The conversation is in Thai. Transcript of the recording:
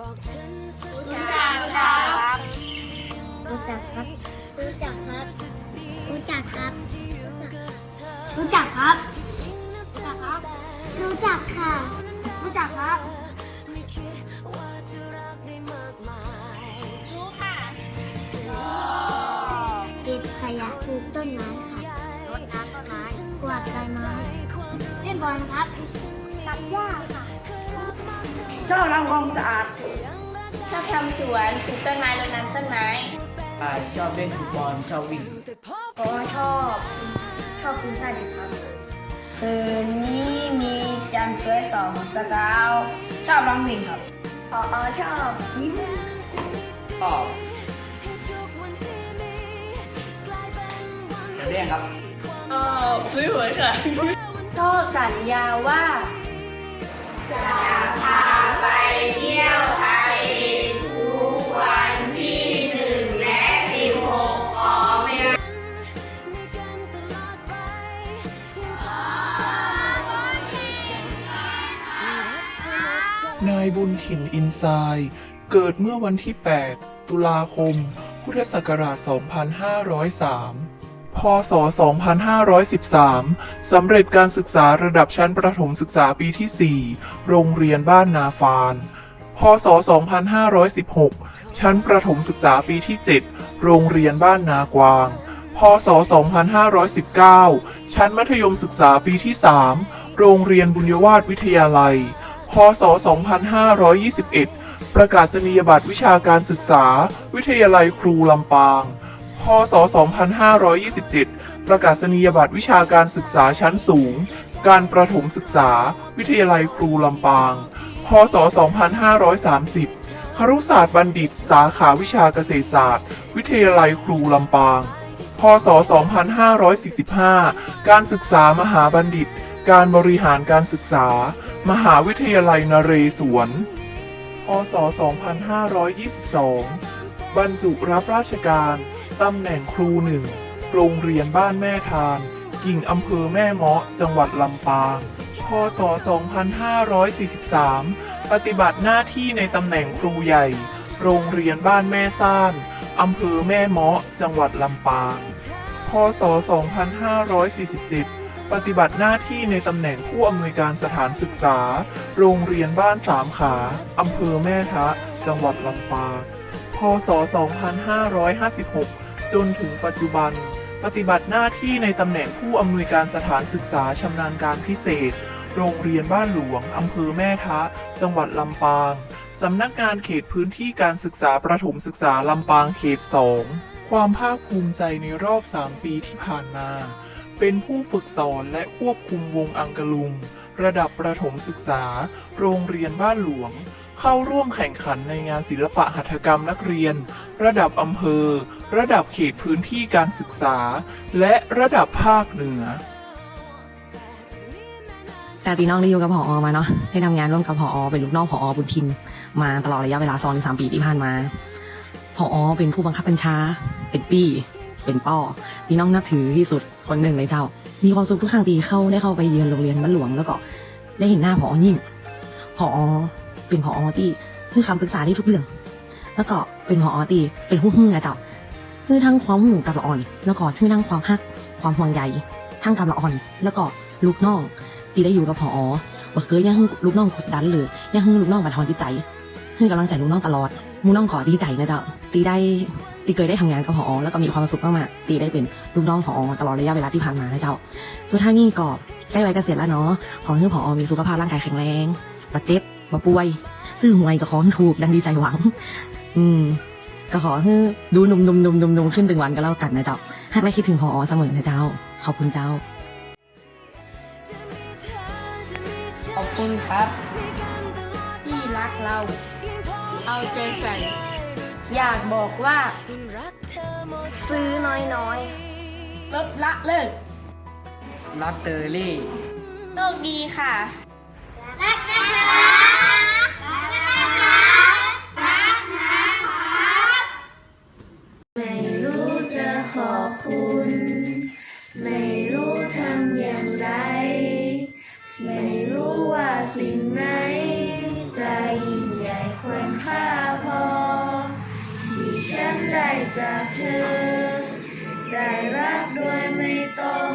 รู้จักครับรู้จักครับรู้จักครับรู้จักครับรู้จักครับรู้จักครับรู้จักค่ะ รู้จักครับรู้ค่ะเก็บขยะปลูกต้นไม้ค่ะรดน้ำต้นไม้กวาดใบไม้เล่นบอลครับตัดหญ้าค่ะ ชอบทำความสะอาด ชอบทำสวนปลูกต้นไม้รดน้ำต้นไม้อ่าชอบเล่นฟุตบอลชอบวิ่งเพราะว่าชอบชอบคุณชาติครับคืนนี้มีจันทร์สวยสองสกาวชอบร้องเพลงครับพออชอบยิ้มชอบเรียนครับชอบซื้อหวยค่ะชอบสัญญาว่านายบุญถิ่นอินไซด์เกิดเมื่อวันที่ 8 ตุลาคม พุทธศักราช 2503 พศ 2513 สำเร็จการศึกษาระดับชั้นประถมศึกษาปีที่ 4 โรงเรียนบ้านนาฟาน พศ 2516 ชั้นประถมศึกษาปีที่ 7 โรงเรียนบ้านนากวาง พศ 2519 ชั้นมัธยมศึกษาปีที่ 3 โรงเรียนบุญยวาสวิทยาลัย พศ 2521 ประกาศนียบัตรวิชาการศึกษา วิทยาลัยครูลำปาง พศ 2527 ประกาศนียบัตรวิชาการศึกษาชั้นสูง การประถมศึกษา วิทยาลัยครูลำปาง พศ 2530 ครุศาสตร์บัณฑิต สาขาวิชาเกษตรศาสตร์ วิทยาลัยครูลำปาง พศ 2545 การศึกษามหาบัณฑิต การบริหารการศึกษา มหาวิทยาลัยนเรศวร พศ 2522 บรรจุรับราชการ ตำแหน่งครูหนึ่ง โรงเรียนบ้านแม่ทาน กิ่งอำเภอแม่เมาะ จังหวัดลำปาง พศ 2543 ปฏิบัติหน้าที่ในตำแหน่งครูใหญ่ โรงเรียนบ้านแม่ซ่าน อำเภอแม่เมาะ จังหวัดลำปาง พศ 2547 ปฏิบัติหน้าที่ในตำแหน่งผู้อำนวยการสถานศึกษา โรงเรียนบ้านสามขาอำเภอแม่ทะ จังหวัดลำปาง พศ 2556 จนถึงปัจจุบัน ปฏิบัติหน้าที่ในตำแหน่งผู้อำนวยการสถานศึกษาชำนาญการพิเศษ โรงเรียนบ้านหลวงอำเภอแม่ทะ จังหวัดลำปางสำนักงานเขตพื้นที่การศึกษาประถมศึกษาลำปางเขต 2 ความภาคภูมิใจในรอบ 3 ปีที่ผ่านมา เป็นผู้ฝึกสอนและควบคุมวงอังกะลุง ระดับประถมศึกษา โรงเรียนบ้านหลวง เข้าร่วมแข่งขันในงานศิลปะหัตถกรรมนักเรียน ระดับอำเภอ ระดับเขตพื้นที่การศึกษา และระดับภาคเหนือแต่ตีน้องได้อยู่กับผออมาเนาะได้ทำงานร่วมกับผออเป็นลูกน้องผออบุญทินมาตลอดระยะเวลาสองถึงสามปีที่ผ่านมาผอเป็นผู้บังคับบัญชา เป็นปี้ เป็นป้อ ตีน้องนับถือที่สุดคนหนึ่งเลยเจ้า มีความสุขทุกครั้งที่เข้าได้เข้าไปเยือนโรงเรียนบ้านหลวงแล้วก็ได้เห็นหน้าผอยิ่งผอเป็นผอที่ให้คำปรึกษาได้ทุกเรื่อง แล้วก็เป็นผอที่เป็นผู้หื้อเจ้าคือทั้งความหูกับละอ่อน แล้วก็คือทั้งความฮักความห่วงใยทั้งกับละอ่อน แล้วก็ลูกน้องตีได้อยู่กับพอว่าเคยยังให้ลูกน้องกดดันหรือยังให้ลูกน้องบัดทอนจิตใจให้กำลังใจลูกน้องตลอดลูน้องขอดีใจนะเจ๊ะตีได้ ตีเคยได้ทำงานกับพอแล้วก็มีความสุขมากๆตีได้เป็นลูกน้องพอตลอดระยะเวลาที่ผ่านมานะเจ้าสุดท้ายนี่ก็ใกล้วัยเกษียณแล้วเนาะขอให้พอมีสุขภาพร่างกายแข็งแรงบาดเจ็บบ่ป่วยซื้อหวยก็ขอถูกดังดีใจหวัง อืม ก็ขอให้ดูหนุ่มๆๆๆขึ้นถึงวันก็แล้วกันนะเจ้าให้ไม่คิดถึงพอเสมอนะเจ้า ขอบคุณเจ้า ขอบคุณครับ ที่รักเรา เอาใจใส่ อยากบอกว่า ซื้อน้อยๆ ลดละเลิกลอตเตอรี่ โชคดีค่ะรักนะคะรักนะคะรักนะครับไม่รู้จะขอบคุณ ไม่รู้ ได้จากเธอ ได้รักโดยไม่ต้อง